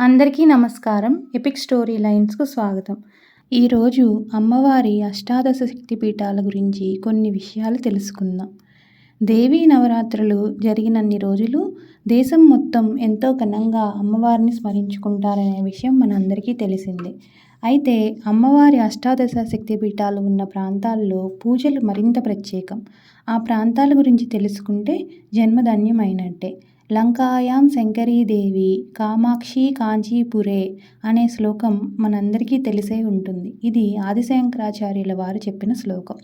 అందరికీ నమస్కారం. Epic story లైన్స్కు స్వాగతం. ఈరోజు అమ్మవారి అష్టాదశ శక్తిపీఠాల గురించి కొన్ని విషయాలు తెలుసుకుందాం. దేవీ నవరాత్రులు జరిగినన్ని రోజులు దేశం మొత్తం ఎంతో ఘనంగా అమ్మవారిని స్మరించుకుంటారనే విషయం మనందరికీ తెలిసిందే. అయితే అమ్మవారి అష్టాదశ శక్తిపీఠాలు ఉన్న ప్రాంతాల్లో పూజలు మరింత ప్రత్యేకం. ఆ ప్రాంతాల గురించి తెలుసుకుంటే జన్మధన్యమైనట్టే. లంకాయాం శంకరీదేవి కామాక్షి కాంచీపురే అనే శ్లోకం మనందరికీ తెలిసే ఉంటుంది. ఇది ఆదిశంకరాచార్యుల వారు చెప్పిన శ్లోకం.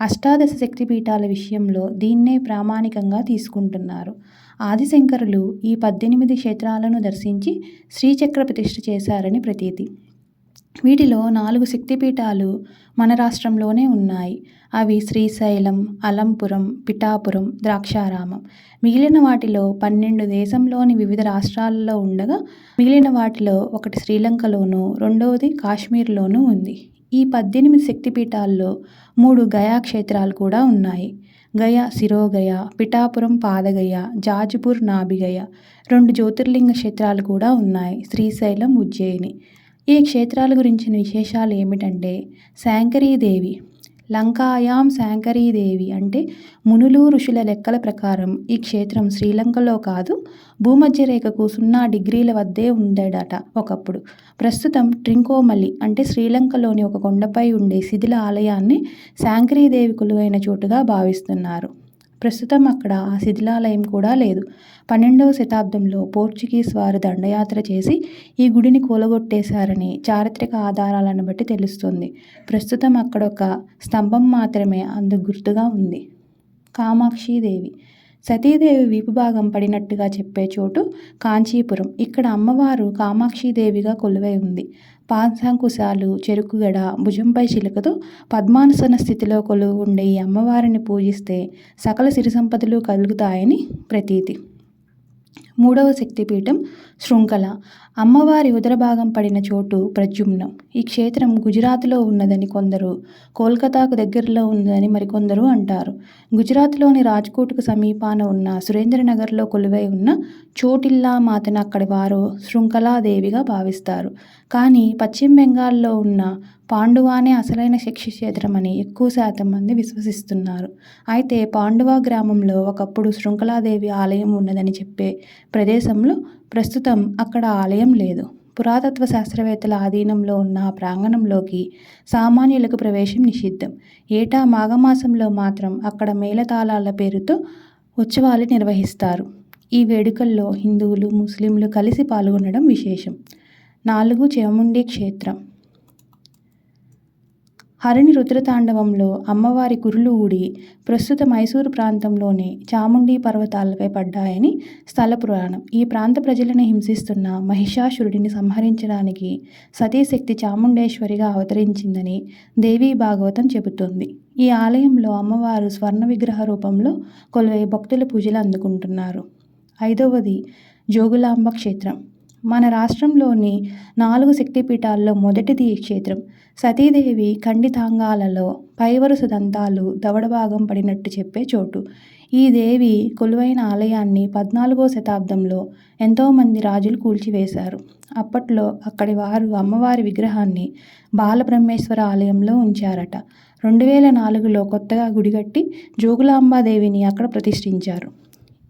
అష్టాదశ శక్తిపీఠాల విషయంలో దీన్నే ప్రామాణికంగా తీసుకుంటున్నారు. ఆదిశంకరులు ఈ పద్దెనిమిది క్షేత్రాలను దర్శించి శ్రీచక్ర ప్రతిష్ఠ చేశారని ప్రతీతి. వీటిలో నాలుగు శక్తిపీఠాలు మన రాష్ట్రంలోనే ఉన్నాయి. అవి శ్రీశైలం అలంపురం పిఠాపురం ద్రాక్షారామం. మిగిలిన వాటిలో పన్నెండు దేశంలోని వివిధ రాష్ట్రాలలో ఉండగా మిగిలిన వాటిలో ఒకటి శ్రీలంకలోను రెండవది కాశ్మీర్లోనూ ఉంది. ఈ పద్దెనిమిది శక్తిపీఠాల్లో మూడు గయా క్షేత్రాలు కూడా ఉన్నాయి. గయ శిరోగయ పిఠాపురం పాదగయ జాజ్పూర్ నాభిగయ రెండు జ్యోతిర్లింగ క్షేత్రాలు కూడా ఉన్నాయి. శ్రీశైలం ఉజ్జయిని. ఈ క్షేత్రాల గురించిన విశేషాలు ఏమిటంటే శాంకరీదేవి. లంకాయాం శాంకరీదేవి అంటే మునులు ఋషుల లెక్కల ప్రకారం ఈ క్షేత్రం శ్రీలంకలో కాదు భూమధ్య రేఖకు సున్నా డిగ్రీల వద్దే ఉండేడట ఒకప్పుడు. ప్రస్తుతం ట్రింకోమలి అంటే శ్రీలంకలోని ఒక కొండపై ఉండే శిథిల ఆలయాన్ని శాంకరీదేవి కొలువైన చోటుగా భావిస్తున్నారు. ప్రస్తుతం అక్కడ ఆ శిథిలాలయం కూడా లేదు. పన్నెండవ శతాబ్దంలో పోర్చుగీస్ వారు దండయాత్ర చేసి ఈ గుడిని కూలగొట్టేశారని చారిత్రక ఆధారాలను బట్టి తెలుస్తుంది. ప్రస్తుతం అక్కడ ఒక స్తంభం మాత్రమే అందుకు గుర్తుగా ఉంది. కామాక్షిదేవి సతీదేవి వీపు భాగం పడినట్టుగా చెప్పే చోటు కాంచీపురం. ఇక్కడ అమ్మవారు కామాక్షిదేవిగా కొలువై ఉంది. పాశాంకుశాలు చెరుకుగడ భుజంపై చిలుకతో పద్మానుసన స్థితిలో కొలువు ఉండే ఈ అమ్మవారిని పూజిస్తే సకల సిరి సంపదలు కలుగుతాయని ప్రతీతి. మూడవ శక్తిపీఠం శృంఖల. అమ్మవారి ఉదర భాగం పడిన చోటు ప్రద్యుమ్నం. ఈ క్షేత్రం గుజరాత్లో ఉన్నదని కొందరు కోల్కతాకు దగ్గరలో ఉన్నదని మరికొందరు అంటారు. గుజరాత్లోని రాజ్కోట్కు సమీపాన ఉన్న సురేంద్రనగర్లో కొలువై ఉన్న చోటిల్లా మాతను అక్కడి వారు శృంఖలాదేవిగా భావిస్తారు. కానీ పశ్చిమ బెంగాల్లో ఉన్న పాండువానే అసలైన క్షేత్రమని ఎక్కువ శాతం మంది విశ్వసిస్తున్నారు. అయితే పాండువా గ్రామంలో ఒకప్పుడు శృంఖలాదేవి ఆలయం ఉన్నదని చెప్పే ప్రదేశంలో ప్రస్తుతం అక్కడ ఆలయం లేదు. పురాతత్వ శాస్త్రవేత్తల ఆధీనంలో ఉన్న ప్రాంగణంలోకి సామాన్యులకు ప్రవేశం నిషిద్ధం. ఏటా మాఘమాసంలో మాత్రం అక్కడ మేళతాళాల పేరుతో ఉత్సవాలు నిర్వహిస్తారు. ఈ వేడుకల్లో హిందువులు ముస్లింలు కలిసి పాల్గొనడం విశేషం. నాలుగు చేముండి క్షేత్రం. హరిణి రుద్రతాండవంలో అమ్మవారి కురులు ఊడి ప్రస్తుత మైసూరు ప్రాంతంలోని చాముండి పర్వతాలపై పడ్డాయని స్థల పురాణం. ఈ ప్రాంత ప్రజలను హింసిస్తున్న మహిషాసురుడిని సంహరించడానికి సతీశక్తి చాముండేశ్వరిగా అవతరించిందని దేవీ భాగవతం చెబుతోంది. ఈ ఆలయంలో అమ్మవారు స్వర్ణ విగ్రహ రూపంలో కొలువై భక్తుల పూజలు అందుకుంటున్నారు. ఐదవది జోగులాంబ క్షేత్రం. మన రాష్ట్రంలోని నాలుగు శక్తిపీఠాల్లో మొదటిది ఈ క్షేత్రం. సతీదేవి ఖండితాంగాలలో పైవరుస దంతాలు దవడ భాగం పడినట్టు చెప్పే చోటు. ఈ దేవి కొలువైన ఆలయాన్ని పద్నాలుగో శతాబ్దంలో ఎంతోమంది రాజులు కూల్చివేశారు. అప్పట్లో అక్కడి వారు అమ్మవారి విగ్రహాన్ని బాలబ్రహ్మేశ్వర ఆలయంలో ఉంచారట. రెండు వేల నాలుగులో కొత్తగా గుడి కట్టి జోగులాంబాదేవిని అక్కడ ప్రతిష్ఠించారు.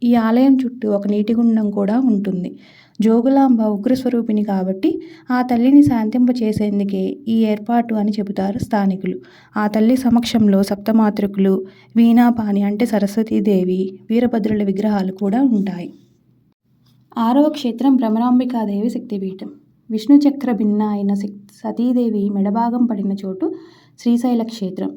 ఈ ఆలయం చుట్టూ ఒక నీటిగుండం కూడా ఉంటుంది. జోగులాంబ ఉగ్రస్వరూపిణి కాబట్టి ఆ తల్లిని శాంతింపచేసేందుకే ఈ ఏర్పాటు అని చెబుతారు స్థానికులు. ఆ తల్లి సమక్షంలో సప్తమాతృకులు వీణాపాని అంటే సరస్వతీదేవి వీరభద్రుల విగ్రహాలు కూడా ఉంటాయి. ఆరవ క్షేత్రం భ్రమరాంబికాదేవి శక్తిపీఠం. విష్ణు చక్ర భిన్న అయిన సతీదేవి మెడభాగం పడిన చోటు శ్రీశైల క్షేత్రం.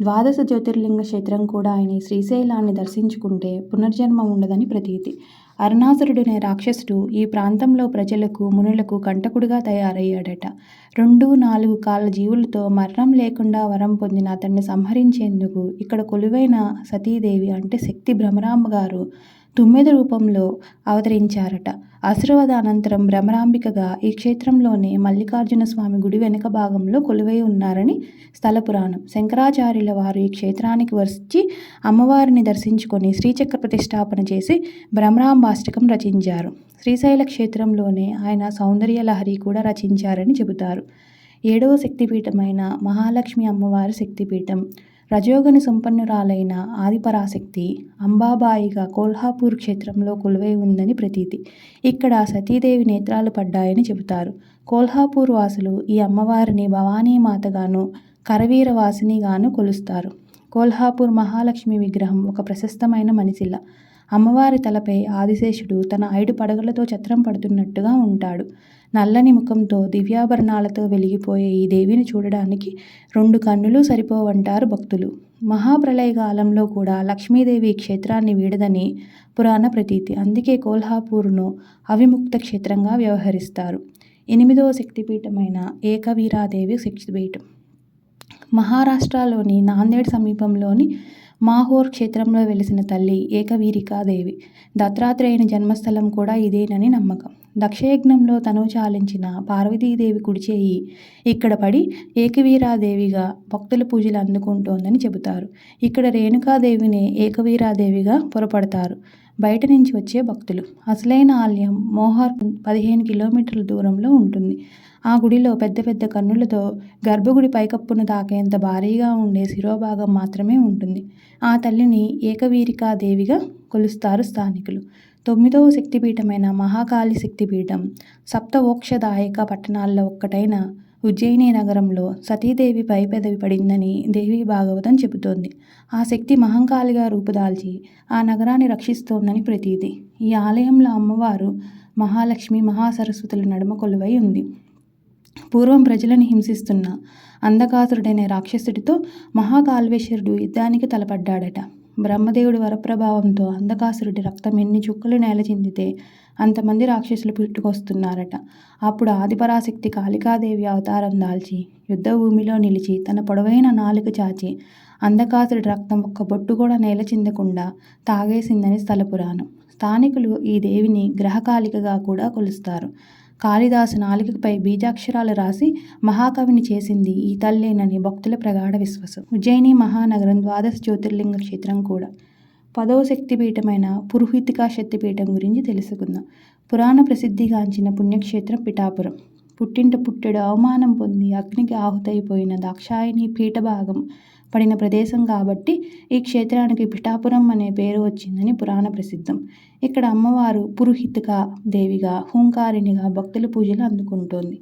ద్వాదశ జ్యోతిర్లింగ క్షేత్రం కూడా ఆయన శ్రీశైలాన్ని దర్శించుకుంటే పునర్జన్మ ఉండదని ప్రతీతి. అరుణాసురుడనే రాక్షసుడు ఈ ప్రాంతంలో ప్రజలకు మునులకు కంటకుడుగా తయారయ్యాడట. రెండు నాలుగు కాళ్ళ జీవులతో మరణం లేకుండా వరం పొందిన అతన్ని సంహరించేందుకు ఇక్కడ కొలువైన సతీదేవి అంటే శక్తి భ్రమరాంబ గారు తుమ్మెద రూపంలో అవతరించారట. అసురవధ అనంతరం భ్రమరాంబికగా ఈ క్షేత్రంలోనే మల్లికార్జున స్వామి గుడి వెనుక భాగంలో కొలువై ఉన్నారని స్థల పురాణం శంకరాచార్యుల వారు ఈ క్షేత్రానికి వచ్చి అమ్మవారిని దర్శించుకొని శ్రీచక్ర ప్రతిష్టాపన చేసి భ్రమరాంబాష్టకం రచించారు. శ్రీశైల క్షేత్రంలోనే ఆయన సౌందర్య లహరి కూడా రచించారని చెబుతారు. ఏడవ శక్తిపీఠమైన మహాలక్ష్మి అమ్మవారి శక్తిపీఠం. రజోగుణ సంపన్నురాలైన ఆదిపరాశక్తి అంబాబాయిగా కోల్హాపూర్ క్షేత్రంలో కొలువై ఉందని ప్రతీతి. ఇక్కడ సతీదేవి నేత్రాలు పడ్డాయని చెబుతారు. కోల్హాపూర్ వాసులు ఈ అమ్మవారిని భవానీమాతగాను కరవీరవాసినిగాను కొలుస్తారు. కోల్హాపూర్ మహాలక్ష్మి విగ్రహం ఒక ప్రశస్తమైన మనిశిల అమ్మవారి తలపై ఆదిశేషుడు తన ఐదు పడగలతో చత్రం పడుతున్నట్టుగా ఉంటాడు. నల్లని ముఖంతో దివ్యాభరణాలతో వెలిగిపోయే ఈ దేవిని చూడడానికి రెండు కన్నులు సరిపోవంటారు భక్తులు. మహాప్రళయకాలంలో కూడా లక్ష్మీదేవి క్షేత్రాన్ని వీడదని పురాణ ప్రతీతి. అందుకే కోల్హాపూర్ను అవిముక్త క్షేత్రంగా వ్యవహరిస్తారు. ఎనిమిదవ శక్తిపీఠమైన ఏకవీరాదేవి శక్తిపీఠం. మహారాష్ట్రలోని నాందేడ్ సమీపంలోని మాహోర్ క్షేత్రంలో వెలిసిన తల్లి ఏకవీరికాదేవి. దత్తాత్రేయుని జన్మస్థలం కూడా ఇదేనని నమ్మకం. దక్షయజ్ఞంలో తను చాలించిన పార్వతీదేవి కుడిచేయి ఇక్కడ పడి ఏకవీరాదేవిగా భక్తుల పూజలు అందుకుంటోందని చెబుతారు. ఇక్కడ రేణుకాదేవిని ఏకవీరాదేవిగా పొరపడతారు. బయట నుంచి వచ్చే భక్తులు. అసలైన ఆలయం మోహార్ పదిహేను కిలోమీటర్ల దూరంలో ఉంటుంది. ఆ గుడిలో పెద్ద పెద్ద కన్నులతో గర్భగుడి పైకప్పును తాకేంత భారీగా ఉండే శిరోభాగం మాత్రమే ఉంటుంది. ఆ తల్లిని ఏకవీరికాదేవిగా కొలుస్తారు స్థానికులు. తొమ్మిదవ శక్తిపీఠమైన మహాకాళి శక్తిపీఠం సప్తవోక్షదాయక పట్టణాల్లో ఒక్కటైన ఉజ్జయిని నగరంలో సతీదేవి పై పెదవి పడిందని దేవి భాగవతం చెబుతోంది. ఆ శక్తి మహంకాళిగా రూపుదాల్చి ఆ నగరాన్ని రక్షిస్తోందని ప్రతీతి. ఈ ఆలయంలో అమ్మవారు మహాలక్ష్మి మహాసరస్వతుల నడుమ కొలువై ఉంది. పూర్వం ప్రజలను హింసిస్తున్న అంధకాసురుడైన రాక్షసుడితో మహాకాల్వేశ్వరుడు యుద్ధానికి తలపడ్డాడట. బ్రహ్మదేవుడి వరప్రభావంతో అంధకాసురుడి రక్తం ఎన్ని చుక్కలు నేల చెందితే అంతమంది రాక్షసులు పుట్టుకొస్తున్నారట. అప్పుడు ఆదిపరాశక్తి కాళికాదేవి అవతారం దాల్చి యుద్ధభూమిలో నిలిచి తన పొడవైన నాలుక చాచి అంధకాసురుడి రక్తం ఒక్క బొట్టు కూడా నేల చెందకుండా తాగేసిందని స్థలపురాణం స్థానికులు ఈ దేవిని గ్రహకాళికగా కూడా కొలుస్తారు. కాళిదాసు నాలుకపై బీజాక్షరాలు రాసి మహాకవిని చేసింది ఈ తల్లేనని భక్తుల ప్రగాఢ విశ్వాసం. ఉజ్జయిని మహానగరం ద్వాదశ జ్యోతిర్లింగ క్షేత్రం కూడా. పదవ శక్తిపీఠమైన పురోహితికా శక్తిపీఠం గురించి తెలుసుకుందాం. పురాణ ప్రసిద్ధిగాంచిన పుణ్యక్షేత్రం పిఠాపురం. పుట్టింట పుట్టెడు అవమానం పొంది అగ్నికి ఆహుతైపోయిన దాక్షాయిని పీఠభాగం పడిన ప్రదేశం కాబట్టి ఈ క్షేత్రానికి పిఠాపురం అనే పేరు వచ్చిందని పురాణ ప్రసిద్ధం. ఇక్కడ అమ్మవారు పురోహితిక దేవిగా హూంకారిణిగా భక్తుల పూజలు అందుకుంటోంది.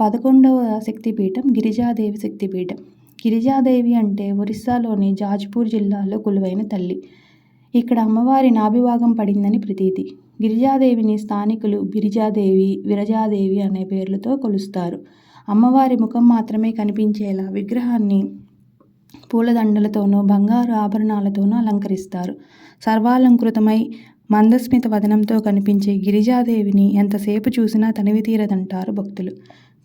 పదకొండవ శక్తిపీఠం గిరిజాదేవి శక్తిపీఠం. గిరిజాదేవి అంటే ఒరిస్సాలోని జాజ్పూర్ జిల్లాలో కొలువైన తల్లి. ఇక్కడ అమ్మవారి నాభిభాగం పడిందని ప్రతీతి. గిరిజాదేవిని స్థానికులు బిరిజాదేవి విరజాదేవి అనే పేర్లతో కొలుస్తారు. అమ్మవారి ముఖం మాత్రమే కనిపించేలా విగ్రహాన్ని పూలదండలతోనూ బంగారు ఆభరణాలతోనూ అలంకరిస్తారు. సర్వాలంకృతమై మందస్మిత వదనంతో కనిపించే గిరిజాదేవిని ఎంతసేపు చూసినా తనివి తీరదంటారు భక్తులు.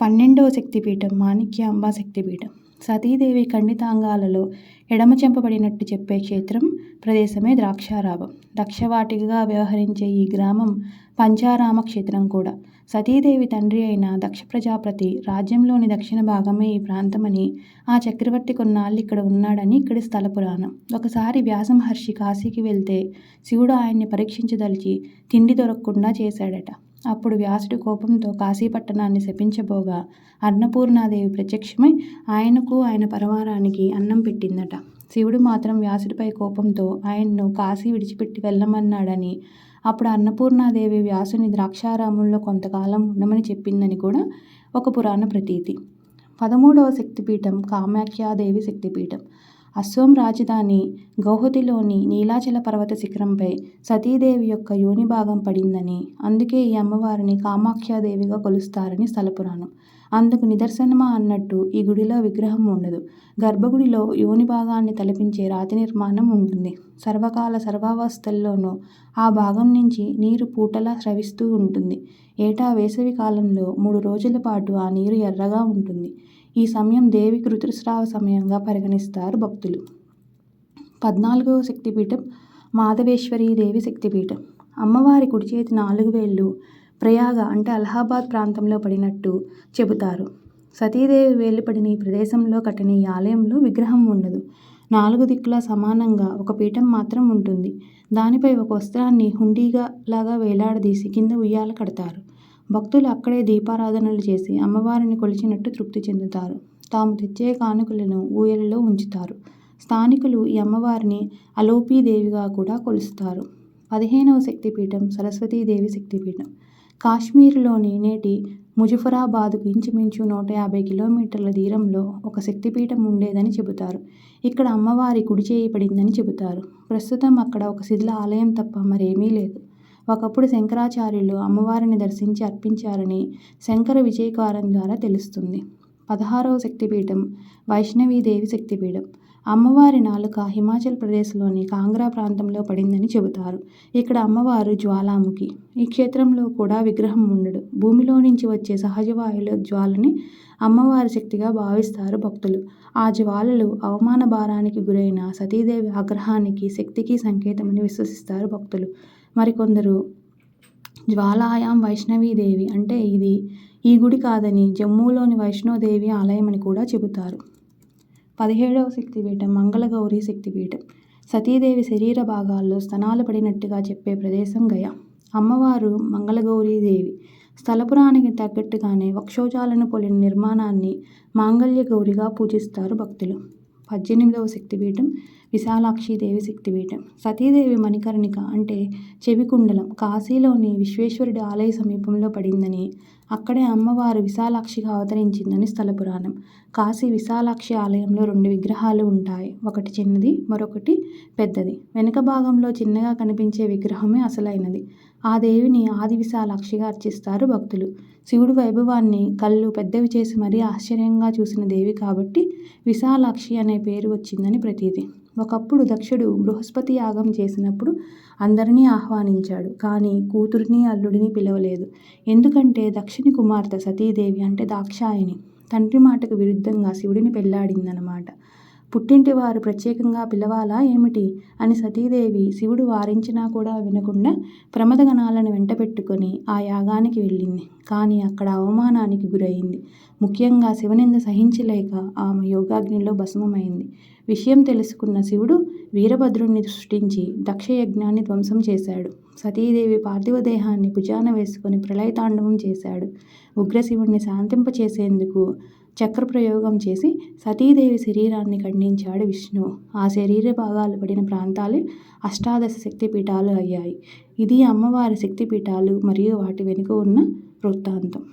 పన్నెండవ శక్తిపీఠం మాణిక్యాంబ శక్తిపీఠం. సతీదేవి ఖండితాంగాలలో ఎడమ చెంపబడినట్టు చెప్పే క్షేత్రం ప్రదేశమే ద్రాక్షారావం దక్షవాటికగా వ్యవహరించే ఈ గ్రామం పంచారామ క్షేత్రం కూడా. సతీదేవి తండ్రి అయిన దక్ష ప్రజాపతి రాజ్యంలోని దక్షిణ భాగమే ఈ ప్రాంతమని ఆ చక్రవర్తి కొన్నాళ్ళు ఇక్కడ ఉన్నాడని ఇక్కడి స్థల పురాణం. ఒకసారి వ్యాసమహర్షి కాశీకి వెళ్తే శివుడు ఆయన్ని పరీక్షించదలిచి తిండి దొరకకుండా చేశాడట. అప్పుడు వ్యాసుడి కోపంతో కాశీపట్టణాన్ని శపించబోగా అన్నపూర్ణాదేవి ప్రత్యక్షమై ఆయనకు ఆయన పరివారానికి అన్నం పెట్టిందట. శివుడు మాత్రం వ్యాసుడిపై కోపంతో ఆయన్ను కాశీ విడిచిపెట్టి వెళ్ళమన్నాడని అప్పుడు అన్నపూర్ణాదేవి వ్యాసుని ద్రాక్షారామంలో కొంతకాలం ఉండమని చెప్పిందని కూడా ఒక పురాణ ప్రతీతి. పదమూడవ శక్తిపీఠం కామాఖ్యాదేవి శక్తిపీఠం. అస్సోం రాజధాని గౌహతిలోని నీలాచల పర్వత శిఖరంపై సతీదేవి యొక్క యోని భాగం పడిందని అందుకే ఈ అమ్మవారిని కామాఖ్యాదేవిగా కొలుస్తారని స్థల పురాణం. అందుకు నిదర్శనమా అన్నట్టు ఈ గుడిలో విగ్రహం ఉండదు. గర్భగుడిలో యోని భాగాన్ని తలపించే రాతి నిర్మాణం ఉంటుంది. సర్వకాల సర్వావస్థల్లోనూ ఆ భాగం నుంచి నీరు పూటలా స్రవిస్తూ ఉంటుంది. ఏటా వేసవి కాలంలో మూడు రోజుల పాటు ఆ నీరు ఎర్రగా ఉంటుంది. ఈ సమయం దేవికి ఋతుస్రావ సమయంగా పరిగణిస్తారు భక్తులు. పద్నాలుగవ శక్తిపీఠం మాధవేశ్వరీ దేవి శక్తిపీఠం. అమ్మవారి కుడి చేతి నాలుగు వేళ్ళు ప్రయాగ అంటే అలహాబాద్ ప్రాంతంలో పడినట్టు చెబుతారు. సతీదేవి వేలు పడిన ఈ ప్రదేశంలో కట్టిన ఈ ఆలయంలో విగ్రహం ఉండదు. నాలుగు దిక్కులా సమానంగా ఒక పీఠం మాత్రం ఉంటుంది. దానిపై ఒక వస్త్రాన్ని హుండీగా లాగా వేలాడదీసి కింద ఉయ్యాల కడతారు. భక్తులు అక్కడే దీపారాధనలు చేసి అమ్మవారిని కొలిచినట్టు తృప్తి చెందుతారు. తాము తెచ్చే కానుకలను ఊయలలో ఉంచుతారు. స్థానికులు ఈ అమ్మవారిని అలోపీదేవిగా కూడా కొలుస్తారు. పదిహేనవ శక్తిపీఠం సరస్వతీదేవి శక్తిపీఠం. కాశ్మీర్లోని నేటి ముజఫరాబాద్కు ఇంచుమించు నూట యాభై కిలోమీటర్ల దూరంలో ఒక శక్తిపీఠం ఉండేదని చెబుతారు. ఇక్కడ అమ్మవారి కుడి చేయి పడిందని చెబుతారు. ప్రస్తుతం అక్కడ ఒక శిథిల ఆలయం తప్ప మరేమీ లేదు. ఒకప్పుడు శంకరాచార్యులు అమ్మవారిని దర్శించి అర్పించారని శంకర విజయకారం ద్వారా తెలుస్తుంది. పదహారవ శక్తిపీఠం వైష్ణవీదేవి శక్తిపీఠం. అమ్మవారి నాలుక హిమాచల్ ప్రదేశ్లోని కాంగ్రా ప్రాంతంలో పడిందని చెబుతారు. ఇక్కడ అమ్మవారు జ్వాలాముఖి. ఈ క్షేత్రంలో కూడా విగ్రహం ఉండడు భూమిలో నుంచి వచ్చే సహజ వాయుల జ్వాలని అమ్మవారి శక్తిగా భావిస్తారు భక్తులు. ఆ జ్వాలలు అవమాన భారానికి గురైన సతీదేవి ఆగ్రహానికి శక్తికి సంకేతమని విశ్వసిస్తారు భక్తులు. మరికొందరు జ్వాలాయాం వైష్ణవీదేవి అంటే ఇది ఈ గుడి కాదని జమ్మూలోని వైష్ణోదేవి ఆలయం అని కూడా చెబుతారు. పదిహేడవ శక్తిపీఠం మంగళగౌరి శక్తిపీఠం. సతీదేవి శరీర భాగాల్లో స్తనాలు పడినట్టుగా చెప్పే ప్రదేశం గయ. అమ్మవారు మంగళగౌరీదేవి స్థలపురానికి తగ్గట్టుగానే వక్షోజాలను పొలిన నిర్మాణాన్ని మాంగళ్య గౌరిగా పూజిస్తారు భక్తులు. పద్దెనిమిదవ శక్తిపీఠం విశాలాక్షిదేవి శక్తిపీఠం. సతీదేవి మణికర్ణిక అంటే చెవికుండలం. కాశీలోని విశ్వేశ్వరుడి ఆలయ సమీపంలో పడిందని అక్కడే అమ్మవారు విశాలాక్షిగా అవతరించిందని స్థల పురాణం. కాశీ విశాలాక్షి ఆలయంలో రెండు విగ్రహాలు ఉంటాయి. ఒకటి చిన్నది మరొకటి పెద్దది. వెనుక భాగంలో చిన్నగా కనిపించే విగ్రహమే అసలైనది. ఆ దేవిని ఆది విశాలాక్షిగా అర్చిస్తారు భక్తులు. శివుడు వైభవాన్ని కళ్ళు పెద్దవి చేసి మరీ ఆశ్చర్యంగా చూసిన దేవి కాబట్టి విశాలాక్షి అనే పేరు వచ్చిందని ప్రతీది ఒకప్పుడు దక్షుడు బృహస్పతి యాగం చేసినప్పుడు అందరినీ ఆహ్వానించాడు కానీ కూతురిని అల్లుడిని పిలవలేదు. ఎందుకంటే దక్షిణి కుమార్తె సతీదేవి అంటే దాక్షాయిని తండ్రి మాటకు విరుద్ధంగా శివుడిని పెళ్ళాడిందనమాట పుట్టింటి వారు ప్రత్యేకంగా పిలవాలా ఏమిటి? అని సతీదేవి శివుడు వారించినా కూడా వినకుండా ప్రమదగణాలను వెంటపెట్టుకొని ఆ యాగానికి వెళ్ళింది. కానీ అక్కడ అవమానానికి గురైంది. ముఖ్యంగా శివనింద సహించలేక ఆమె యోగాగ్నిలో భస్మమైంది. విషయం తెలుసుకున్న శివుడు వీరభద్రుణ్ణి సృష్టించి దక్షయజ్ఞాన్ని ధ్వంసం చేశాడు. సతీదేవి పార్థివ దేహాన్ని భుజాన వేసుకొని ప్రళయతాండవం చేశాడు. ఉగ్రశివుణ్ణి శాంతింపచేసేందుకు చక్ర ప్రయోగం చేసి సతీదేవి శరీరాన్ని ఖండించాడు విష్ణువు ఆ శరీర భాగాలు పడిన ప్రాంతాలే అష్టాదశ శక్తిపీఠాలు అయ్యాయి. ఇది అమ్మవారి శక్తిపీఠాలు మరియు వాటి వెనుక ఉన్న వృత్తాంతం.